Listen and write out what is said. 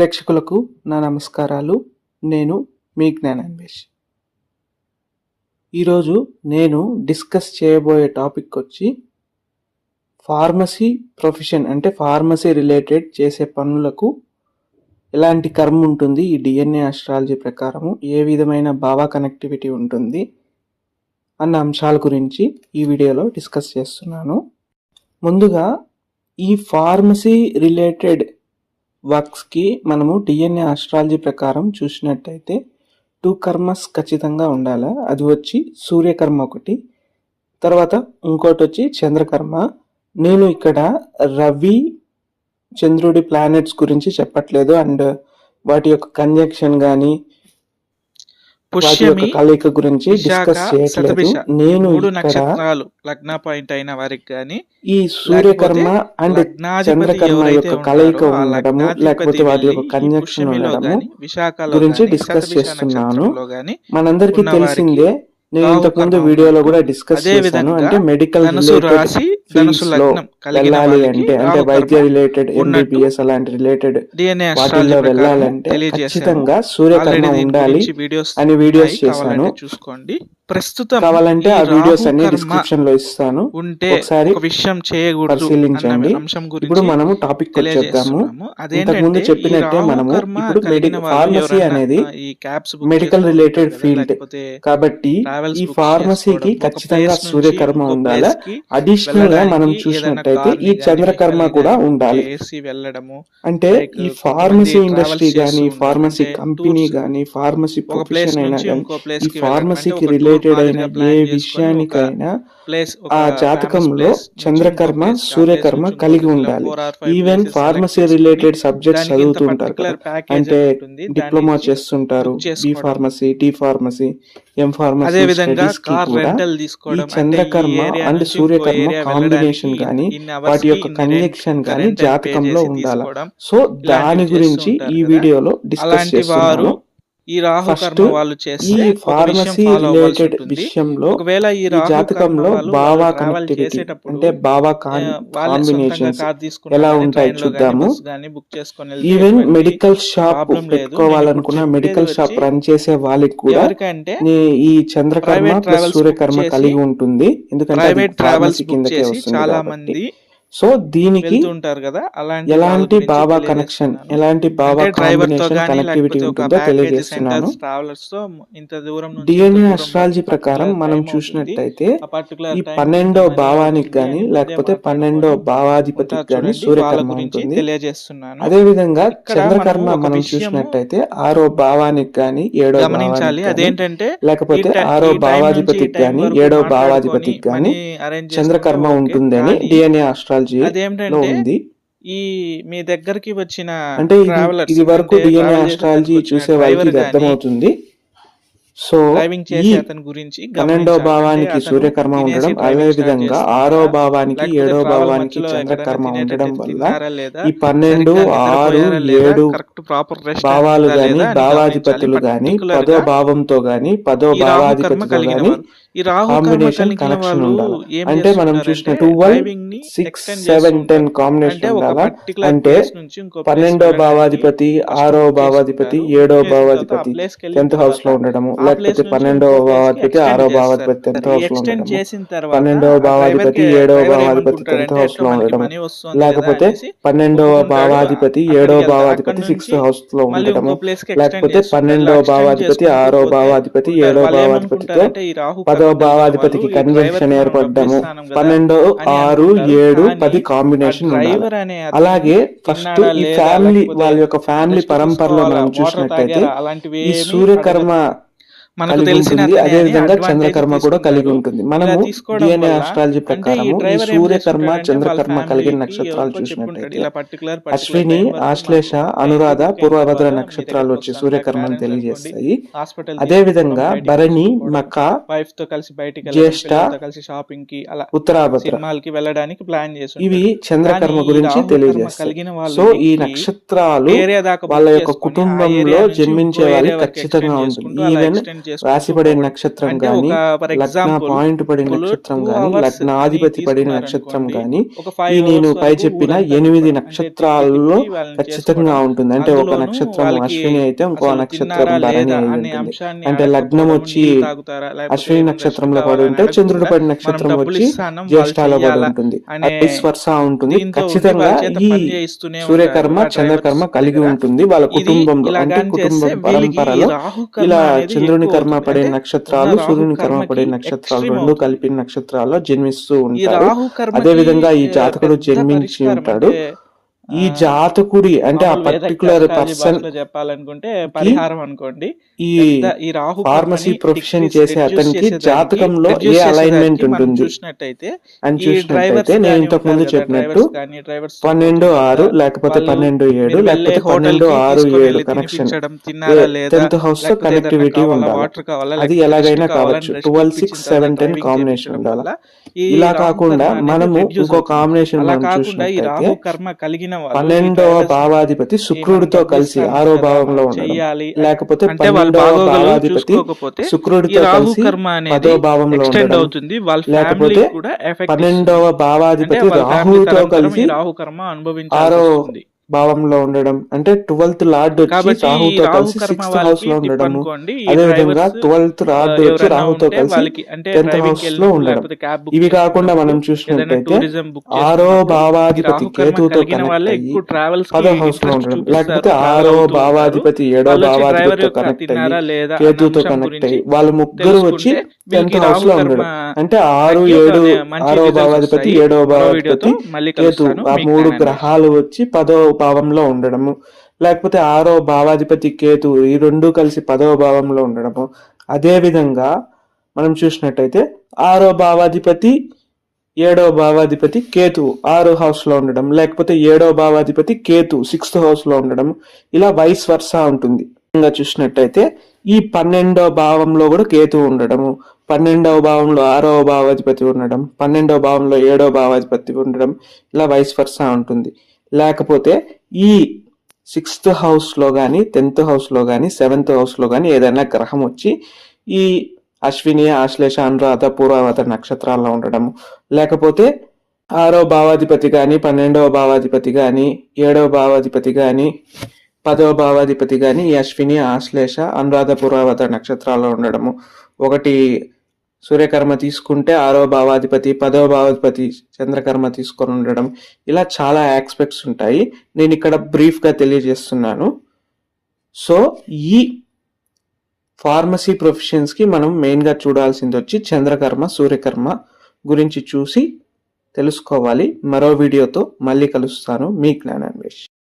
ప్రేక్షకులకు నా నమస్కారాలు. నేను మీ జ్ఞానాన్వేష్. ఈరోజు నేను డిస్కస్ చేయబోయే టాపిక్ వచ్చి ఫార్మసీ ప్రొఫెషన్ అంటే ఫార్మసీ రిలేటెడ్ చేసే పనులకు ఎలాంటి కర్మ ఉంటుంది ఈ డిఎన్ఏ ఆస్ట్రాలజీ ప్రకారము ఏ విధమైన భావ కనెక్టివిటీ ఉంటుంది అన్న అంశాల గురించి ఈ వీడియోలో డిస్కస్ చేస్తున్నాను. ముందుగా ఈ ఫార్మసీ రిలేటెడ్ వర్క్స్కి మనము డిఎన్ఏ ఆస్ట్రాలజీ ప్రకారం చూసినట్టయితే టూ కర్మస్ ఖచ్చితంగా ఉండాలి. అది వచ్చి సూర్యకర్మ ఒకటి. తర్వాత ఇంకోటి వచ్చి చంద్రకర్మ. నేను ఇక్కడ రవి చంద్రుడి ప్లానెట్స్ గురించి చెప్పట్లేదు. అండ్ వాటి యొక్క కంజక్షన్ కానీ పుష్యమి కలయిక గురించి డిస్కస్ చేయట్లేదు. నేను మూడు నక్షత్రాలు లగ్న పాయింట్ అయిన వారికి కానీ ఈ సూర్యకర్మ అండ్ చంద్రకర్మ యొక్క కలయిక ఉండడము లేకపోతే వాటి యొక్క పుష్యమిలో ఉండడము గురించి డిస్కస్ చేస్తున్నాను. మనందరికీ తెలిసిందే నేను రాహు ఇంతకుముందు కర్మ వీడియోలో కూడా డిస్కస్ చేశాను. అంటే మెడికల్ వెళ్ళాలి అంటే అంటే వైద్య రిలేటెడ్ ఎంబీబీఎస్ అలాంటి రిలేటెడ్ వాటిల్లో వెళ్ళాలంటే ఖచ్చితంగా సూర్యకర్మ ఉండాలి అని వీడియోస్ చేశాను. చూసుకోండి. ప్రస్తుతం కావాలంటే ఆ వీడియోస్ అన్ని డిస్క్రిప్షన్లో ఇస్తాను. ఉంటే ఒకసారి ఒక విషయం చేయకూడదు పరిశీలించండి. ఇప్పుడు మనము టాపిక్ వచ్చేద్దాము. ఇంతకు ముందు చెప్పినట్టే మనము ఇప్పుడు మెడికల్ ఫార్మసీ అనేది మెడికల్ రిలేటెడ్ ఫీల్డ్ కాబట్టి ట్రావెల్స్ ఈ ఫార్మసీకి ఖచ్చితంగా సూర్యకర్మ ఉండాలి? అడిషనల్గా మనం చూసినట్టయితే ఈ గానీ, చంద్రకర్మ కూడా గానీ ఉండాలి. వెళ్ళడము అంటే ఈ ఫార్మసీ ఇండస్ట్రీ ఉంటారు. ఫార్మసీ కంపెనీ కానీ ఫార్మసీ ప్రొఫెషన్ అయినా ఈ ఫార్మసీకి రిలేటెడ్ అయిన ఏ విషయానికైనా ఆ జాతకంలో చంద్రకర్మ సూర్యకర్మ కలిగి ఉండాలి. ఈవెన్ ఫార్మసీ రిలేటెడ్ సబ్జెక్ట్స్ చదువుతూ ఉంటారు కదా. అంటే డిప్లొమా చేస్తుంటారు B pharmacy D pharmacy M pharmacy విధంగా కార్ రెంటల్ తీసుకోవడం చంద్రకర్మ అండ్ సూర్యకర్మ కాంబినేషన్ కానీ వాటి యొక్క కంజక్షన్ కానీ జాతకంలో ఉండాలి? సో దాని గురించి ఈ వీడియోలో డిస్కస్ చేస్తున్నాను. ఈ రాహు కర్మ వాళ్ళు చేస్తే ఫార్మసీ రిలేటెడ్. విషయంలో ఒకవేళ ఈ జాతకంలో బావా చేసేటప్పుడు, అంటే బావా కాంబినేషన్స్ ఎలా ఉంటాయి చూద్దాము. బుక్ చేసుకొని ఈవెన్ మెడికల్ షాప్. పెట్టుకోవాలనుకున్న మెడికల్ షాప్ రన్ చేసే వాళ్ళకి కూడా ఈ చంద్రకర్మ సూర్యకర్మ కలిగి ఉంటుంది ఎందుకంటే ట్రావెల్స్ కిందకే వస్తుంది చాలా మంది సో దీనికి వెళ్తుంటారు కదా అలాంటి ఎలాంటి బాబా కనెక్షన్. ఎలాంటి బాబా కాంబినేషన్ గానీ కనెక్టివిటీ ఉంటుందో తెలియజేస్తున్నాను సెంటర్స్ ట్రావెలర్స్తో ఇంత దూరం డిఎన్ఏ అస్ట్రాలజీ ప్రకారం మనం. చూసినట్టయితే ఈ పన్నెండో భావానికి ముందే లేకపోతే పన్నెండో భావాధిపతికి ఉంటారు వాళ్ళ సూర్యకర్మ ఉంటుంది తెలియజేస్తున్నాను అదే విధంగా చంద్రకర్మ మనం చూసినట్టయితే ఆరో భావానికి కానీ ఏడో గమనించాలి అదేంటంటే లేకపోతే ఆరో భావాధిపతికి వరకు ఏడో భావాధిపతికి arrange చంద్రకర్మ ఉంటుందని. డిఎన్ఏ ఆస్ట్రాలజీ లో అదేంటంటే ఉంది. ఈ మీ దగ్గరికి వచ్చిన అంటే ఇది వరకు డిఎన్ఏ ఆస్ట్రాలజీ చూసే వాళ్ళకి ఇది అర్థమవుతుంది. సో ఈ చేసే అతని గురించి పన్నెండో. భావానికి సూర్యకర్మ ఉండడం అదే విధంగా? ఆరో భావానికి ఏడో భావానికి చంద్రకర్మ ఉండడం వల్ల? ఈ పన్నెండు ఆరు? ఏడు భావాలు గాని భావాధిపతులు. గాని పదో భావంతో గాని పదో కలిగిన గాని కాంబినేషన్ కనెక్షన్ ఉండాలి అంటే మనం చూసిన చేస్తుంటారంటే ట్వెల్వ్ driving ని సిక్స్ సెవెన్ టెన్. కాంబినేషన్ ఉండాలా అంటే పన్నెండో భావాధిపతి ఆరో భావాధిపతి. ఏడో భావాధిపతి టెన్త్ హౌస్లో ఉండడము లేకపోతే నుంచి పన్నెండవ భావాధిపతి ఆరో. భావాధిపతి టెన్త్ హౌస్లో పన్నెండవ భావాధిపతి ఏడవ భావాధిపతి టెన్త్ హౌస్లో కదా లేకపోతే పన్నెండవ. భావాధిపతి అక్కడికి ఏడో వెళ్తాడు. భావాధిపతి సిక్స్త్ హౌస్లో extend లేకపోతే. పన్నెండవ భావాధిపతి ఆరో పోతే భావాధిపతి ఉంటారు. ఏడో వాళ్ళు భావాధిపతితో ఏమనుకుంటారంటే ఈ రాహు పదో కర్మ భావాధిపతికి కలిగిన వాళ్ళు ఈ కన్జంక్షన్ driver కి మనం ఏర్పడము పన్నెండు ఆరు. ఏడు పది కాంబినేషన్ అలాగే ఫస్ట్ ఈ ఫ్యామిలీ వాళ్ళ యొక్క ఫ్యామిలీ పరంపరలో మనం చూసినట్టయితే ఈ సూర్యకర్మ మనకు తెలిసిన అదే విధంగా చంద్రకర్మ కూడా కలిగి. ఉంటుంది. మనము డిఎన్ఏ ఆస్ట్రాలజీ ఏం సూర్యకర్మ చంద్రకర్మ కలిగిన నక్షత్రాలు particular అశ్విని ఆశ్లేష అనురాధ పూర్వభద్ర నక్షత్రాలు వచ్చి. సూర్యకర్మను తెలియజేస్తాయి. అదే విధంగా భరణి మక్క వైఫ్తో కలిసి బయటికి జ్యేష్ఠ, కలిసి షాపింగ్కి అలా ఉత్తరాభద్ర. సినిమాలకి వెళ్ళడానికి ప్లాన్ చేసి ఇవి చంద్రకర్మ గురించి తెలియజేస్తాయి. సో ఈ నక్షత్రాలు వాళ్ళ యొక్క కుటుంబంలో జన్మించే వారికి ఖచ్చితంగా ఉంటుంది. ఈవెన్ రాశి నక్షత్రం గాని లగ్న పాయింట్ పడిన నక్షత్రం గాని లగ్నాధిపతి పడిన నక్షత్రం గాని ఈ నేను పై చెప్పిన ఎనిమిది నక్షత్రాల్లో ఖచ్చితంగా. ఉంటుంది. అంటే ఒక నక్షత్రం అశ్విని అయితే ఇంకో నక్షత్రం అనే ఉంటుంది. అంటే లగ్నం వచ్చి అశ్విని నక్షత్రంలో పడి ఉంటే చంద్రుడు పడిన నక్షత్రం వచ్చి జ్యేష్ఠాలో పడి ఉంటుంది. వర్స ఉంటుంది. ఖచ్చితంగా ఈ సూర్యకర్మ చంద్రకర్మ కలిగి. ఉంటుంది. వాళ్ళ కుటుంబంలో అంటే కుటుంబ పరంపరలో ఇలా చంద్రుని కర్మ. పడే నక్షత్రాలు సూర్యుని కర్మ పడే నక్షత్రాలు రెండు. కలిపిన నక్షత్రాల్లో జన్మిస్తూ ఉంటారు అదే విధంగా ఈ జాతకుడు జన్మించి ఉంటాడు ఈ జాతకుడి అంటే ఆ పర్టికులర్ పర్సన్ చెప్పాలనుకుంటే పరిహారం అనుకోండి. ఈ రాహు ఫార్మసీ ప్రొఫెషన్ చేసే అతనికి జాతకంలో ఏ అలైన్మెంట్ ఉంటుంది? చూసినట్టయితే అని చూసినట్టయితే నేను ఇంతకు ముందు చెప్పినట్టు పన్నెండు ఆరు లేకపోతే పన్నెండు ఏడు లేకపోతే పన్నెండు ఆరు ఏడు కనెక్షన్ టెన్త్ హౌస్ ఏదైనా కనెక్టివిటీ ఉండాలి? అది ఎలాగైనా కావచ్చు. Twelve six seven ten combination ఉండాలి? ఇలా కాకుండా మనము ఇంకో. కాంబినేషన్ మనం చూసినట్టయితే కర్మ కలిగిన ఈ పన్నెండవ భావాధిపతి శుక్రుడితో కలిసి ఆరో భావంలో చెయ్యాలి లేకపోతే భావాధిపతి శుక్రుడితో రాహు కలిసి కర్మ అనేది పదో భావంలో ఎక్స్టెండ్ అవుతుంది. వాళ్ళ లేకపోతే ఫ్యామిలీ కూడా ఎఫెక్ట్ పన్నెండవ భావాధిపతి రాహుతో కలిసి రాహు కర్మ అనుభవించాల్సి భావంలో ఉండడం అంటే ట్వెల్త్ లార్డ్ వచ్చి రాహుతో రాహు కలిసి సిక్స్త్ హౌస్లో ఈ అదే విధంగా ట్వెల్త్ లార్డ్ వచ్చి రాహుతో కలిసి టెన్త్ హౌస్లో ఉండడం. ఇవి కాకుండా మనం చూసినట్టయితే ఆరో భావాధిపతి కేతుతో కనెక్ట్ అయ్యి పదో హౌస్లో ఉండడం. లేకపోతే ఆరో భావాధిపతి ఏడో భావాధిపతితో యొక్క కనెక్ట్ అయ్యి కేతుతో కనెక్ట్ అయ్యి వాళ్ళు ముగ్గురు వచ్చి టెన్త్ హౌస్లో ఉండడం. అంటే ఆరు ఏడు ఆరో భావాధిపతి ఏడో భావాధిపతి కేతు ఆ మూడు గ్రహాలు వచ్చి పదో భావంలో ఉండడము లేకపోతే ఆరో భావాధిపతి కేతు ఈ రెండు కలిసి పదవ భావంలో ఉండడము. అదేవిధంగా మనం చూసినట్టయితే ఆరో భావాధిపతి ఏడో భావాధిపతి కేతు ఆరో హౌస్లో ఉండడం లేకపోతే ఏడో భావాధిపతి కేతు సిక్స్త్ హౌస్లో ఉండడం ఇలా వైస్ వర్సా ఉంటుంది. ఇంకా చూసినట్టయితే ఈ పన్నెండో భావంలో కూడా కేతు ఉండడము. పన్నెండవ భావంలో ఆరవ భావాధిపతి ఉండడం పన్నెండవ భావంలో ఏడవ భావాధిపతి ఉండడం ఇలా వైస్ వర్సా ఉంటుంది. లేకపోతే ఈ సిక్స్త్ హౌస్లో కానీ టెన్త్ హౌస్లో కానీ సెవెంత్ హౌస్లో కానీ ఏదైనా గ్రహం వచ్చి ఈ అశ్విని ఆశ్లేష అనురాధ పూర్వవత నక్షత్రాల్లో ఉండడం లేకపోతే ఆరో భావాధిపతి కానీ పన్నెండవ భావాధిపతి కానీ ఏడవ భావాధిపతి కానీ పదవ భావాధిపతి కానీ ఈ అశ్విని ఆశ్లేష అనురాధ పూర్వవత నక్షత్రాల్లో ఉండడము. ఒకటి సూర్యకర్మ తీసుకుంటే ఆరో భావాధిపతి పదవ భావాధిపతి చంద్రకర్మ తీసుకొని ఉండడం ఇలా చాలా ఆస్పెక్ట్స్ ఉంటాయి. నేను ఇక్కడ బ్రీఫ్గా తెలియజేస్తున్నాను. సో ఈ ఫార్మసీ ప్రొఫెషన్స్కి మనం మెయిన్గా చూడాల్సింది వచ్చి చంద్రకర్మ సూర్యకర్మ గురించి చూసి తెలుసుకోవాలి. మరో వీడియోతో మళ్ళీ కలుస్తాను. మీ జ్ఞానాన్వేష్.